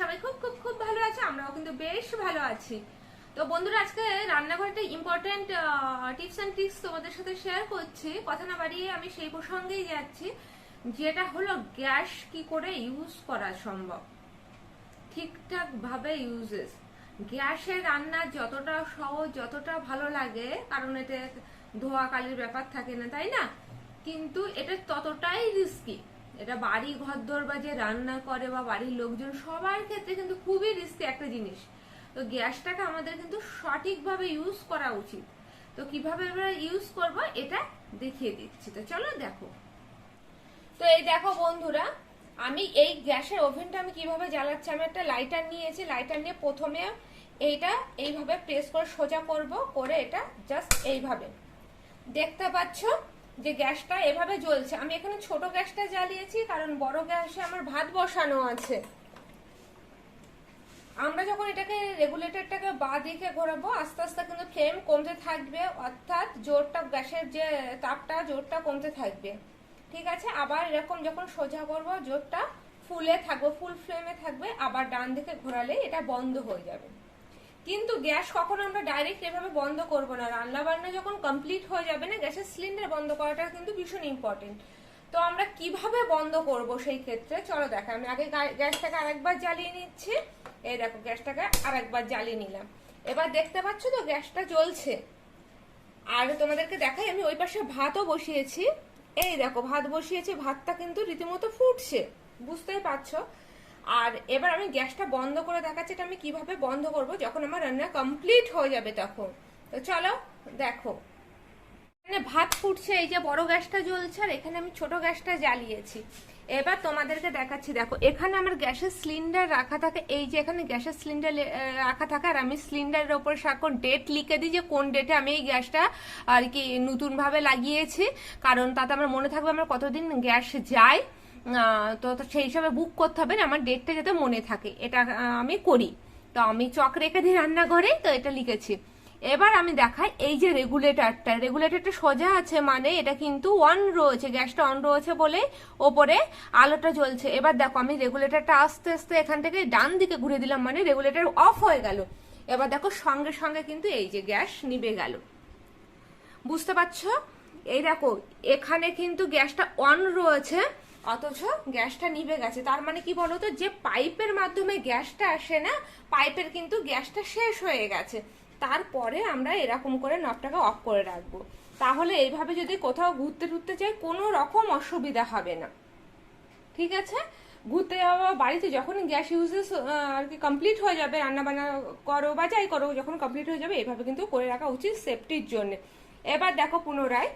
সবাই খুব খুব খুব ভালো আছে, আমরাও কিন্তু বেশ ভালো আছি। তো বন্ধুরা, আজকে রান্নাঘরটা ইম্পর্টেন্ট টিপস অ্যান্ড ট্রিক্স তোমাদের সাথে শেয়ার করছি। কথা না বাড়িয়ে আমি সেই প্রসঙ্গেই যাচ্ছি, যেটা হলো গ্যাস কি করে ইউজ করা সম্ভব? ঠিকঠাক ভাবে ইউজেস গ্যাসে রান্না যতটা সহজ, যতটা ভালো লাগে, কারণ এতে ধোয়া, কালির ব্যাপার থাকে না, তাই না? কিন্তু এটা ততটাই রিস্কি এটা বাড়ি ঘর দর বা যে রান্না করে বা বাড়ির লোকজন, সবার ক্ষেত্রে কিন্তু খুবই রিস্কি একটা জিনিস। তো গ্যাসটাকে আমাদের কিন্তু সঠিকভাবে ইউজ করা উচিত। তো কীভাবে আমরা ইউজ করব এটা দেখিয়ে দিচ্ছি। তো চলো দেখো। তো এই দেখো বন্ধুরা, আমি এই গ্যাসের ওভেনটা আমি কীভাবে জ্বালাচ্ছি? আমি একটা লাইটার নিয়েছি। লাইটার নিয়ে প্রথমে এইটা এইভাবে প্রেস করে সোজা করব, করে এটা জাস্ট এইভাবে। দেখতে পাচ্ছ? যে গ্যাসটা এভাবে জ্বলছে, আমি এখানে ছোট গ্যাসটা জ্বালিয়েছি, কারণ বড় গ্যাসে আমার ভাত বসানো আছে। আমরা যখন এটাকে রেগুলেটরটাকে বা দিকে ঘোরাবো, আস্তে আস্তে কিন্তু ফ্লেম কমতে থাকবে, অর্থাৎ জোরটা গ্যাসের যে তাপটা, জোরটা কমতে থাকবে। ঠিক আছে? আবার এরকম যখন সোজা করব, জোরটা ফুলে থাকবে ফুল ফ্লেমে থাকবে, আবার ডান দিকে ঘোরালে এটা বন্ধ হয়ে যাবে। কিন্তু গ্যাস কখনো আমরা ডাইরেক্ট এভাবে বন্ধ করব না? রান্না বান্না যখন কমপ্লিট হয়ে যাবে না, গ্যাসের সিলিন্ডার বন্ধ করাটা কিন্তু ভীষণ ইম্পর্টেন্ট তো আমরা কীভাবে বন্ধ করব সেই ক্ষেত্রে? চলো দেখা আমি আগে গ্যাসটাকে আরেকবার জ্বালিয়ে নিচ্ছি। এই দেখো, গ্যাসটাকে আরেকবার জ্বালিয়ে নিলাম। এবার দেখতে পাচ্ছ তো, গ্যাসটা জ্বলছে। আর তোমাদেরকে দেখাই, আমি ওই পাশে ভাতও বসিয়েছি। এই দেখো, ভাত বসিয়েছি, ভাতটা কিন্তু রীতিমতো ফুটছে। বুঝতেই পারছ? আর এবার আমি গ্যাসটা বন্ধ করে দেখাচ্ছি এটা আমি কীভাবে বন্ধ করব, যখন আমার রান্না কমপ্লিট হয়ে যাবে তখন। তো চলো, দেখো। এখানে ভাত ফুটছে, এই যে বড় গ্যাসটা জ্বলছে, আর এখানে আমি ছোট গ্যাসটা জ্বালিয়েছি। এবার তোমাদেরকে দেখাচ্ছি, দেখো, এখানে আমার গ্যাসের সিলিন্ডার রাখা থাকে, এই যে এখানে গ্যাসের সিলিন্ডার রাখা থাকে, আর আমি সিলিন্ডারের ওপর সারাক্ষণ ডেট লিখে দিই যে কোন ডেটে আমি এই গ্যাসটা আর কি নতুনভাবে লাগিয়েছি, কারণ তাতে আমার মনে থাকবে আমার কতদিন গ্যাস যায়। তো সেই হিসাবে বুক করতে হবে না, আমার ডেটটা যাতে মনে থাকে। এটা আমি করি। তো আমি চক রেখে দিই রান্নাঘরে, তো এটা লিখেছি। এবার আমি দেখাই এই যে রেগুলেটরটা রেগুলেটরটা সোজা আছে মানে এটা কিন্তু অন রয়েছে, গ্যাসটা অন রয়েছে বলে ওপরে আলোটা জ্বলছে। এবার দেখো, আমি রেগুলেটরটা আস্তে আস্তে এখান থেকে ডান দিকে ঘুরে দিলাম মানে রেগুলেটর অফ হয়ে গেল। এবার দেখো, সঙ্গে সঙ্গে কিন্তু এই যে গ্যাস নিভে গেল। বুঝতে পারছ? এই দেখো, এখানে কিন্তু গ্যাসটা অন রয়েছে। অথচ গ্যাসটা নিভে গেছে। তার মানে কি বলতো? যে পাইপের মাধ্যমে গ্যাসটা আসে না, পাইপের কিন্তু গ্যাসটা শেষ হয়ে গেছে। তারপরে আমরা এরকম করে নবটাকে অফ করে রাখব। তাহলে এইভাবে যদি কোথাও ঘুরতে টুরতে চাই কোনো রকম অসুবিধা হবে না। ঠিক আছে? ঘুরতে যাওয়া বাড়িতে যখন গ্যাস ইউজেস আর কি কমপ্লিট হয়ে যাবে রান্না বান্না করো বা যাই করো, যখন কমপ্লিট হয়ে যাবে, এইভাবে কিন্তু করে রাখা উচিত সেফটির জন্য। এবার দেখো পুনরায়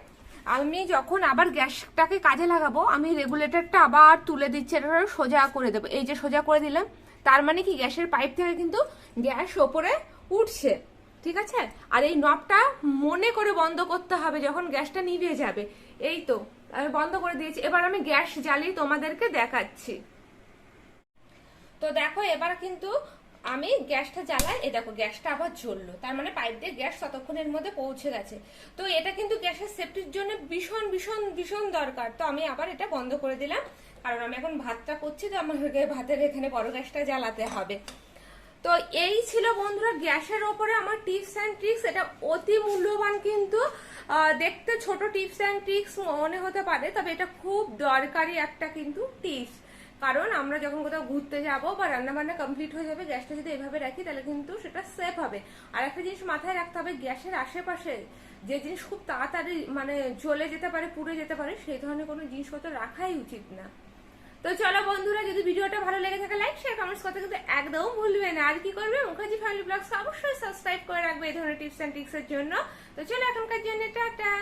আমি যখন আবার গ্যাসটাকে কাজে লাগাবো, আমি রেগুলেটরটা আবার তুলে দিচ্ছি, এটা সোজা করে দেবো। এই যে সোজা করে দিলাম, তার মানে কি গ্যাসের পাইপ থেকে কিন্তু গ্যাস ওপরে উঠছে, ঠিক আছে? আর এই নবটা মনে করে বন্ধ করতে হবে যখন গ্যাসটা নিভে যাবে। এই তো, আমি বন্ধ করে দিয়েছি। এবার আমি গ্যাস জ্বালিয়ে তোমাদেরকে দেখাচ্ছি। তো দেখো, এবার কিন্তু আমি গ্যাসটা জ্বালাই, এ দেখো, গ্যাসটা আবার জ্বললো। তার মানে পাইপ দিয়ে গ্যাস ততক্ষণের মধ্যে পৌঁছে গেছে। তো এটা কিন্তু গ্যাসের সেফটির জন্য ভীষণ ভীষণ ভীষণ দরকার। তো আমি আবার এটা বন্ধ করে দিলাম। কারণ আমি এখন ভাতটা করছি, তো আমাকে ভাতের এখানে বড় গ্যাসটা জ্বালাতে হবে। তো এই ছিল বন্ধুরা, গ্যাসের ওপরে আমার টিপস অ্যান্ড ট্রিক্স এটা অতি মূল্যবান কিন্তু দেখতে ছোট টিপস অ্যান্ড ট্রিক্স মনে হতে পারে, তবে এটা খুব দরকারি একটা কিন্তু টিপস কারণ আমরা যখন কোথাও ঘুরতে যাব বা রান্না বান্না কমপ্লিট হয়ে যাবে গ্যাসটা যদি এভাবে রাখি, তাহলে কিন্তু সেটা সেফ হবে। আর একটা জিনিস মাথায় রাখতে হবে, গ্যাসের আশেপাশে যে জিনিস খুব তাড়াতাড়ি মানে জ্বলে যেতে পারে, পুড়ে যেতে পারে, সেই ধরনের কোনো জিনিসপত্র রাখাই উচিত না। তো চলো বন্ধুরা, যদি ভিডিওটা ভালো লেগে থাকে লাইক শেয়ার কমেন্টস করতে কিন্তু একদম ভুলবে না। আর কি করবে? মুখার্জি ফ্যামিলি ব্লগস অবশ্যই সাবস্ক্রাইব করে রাখবে এই ধরনের টিপস অ্যান্ড ট্রিক্সের জন্য। তো চলো এখনকার জন্য, টাটা!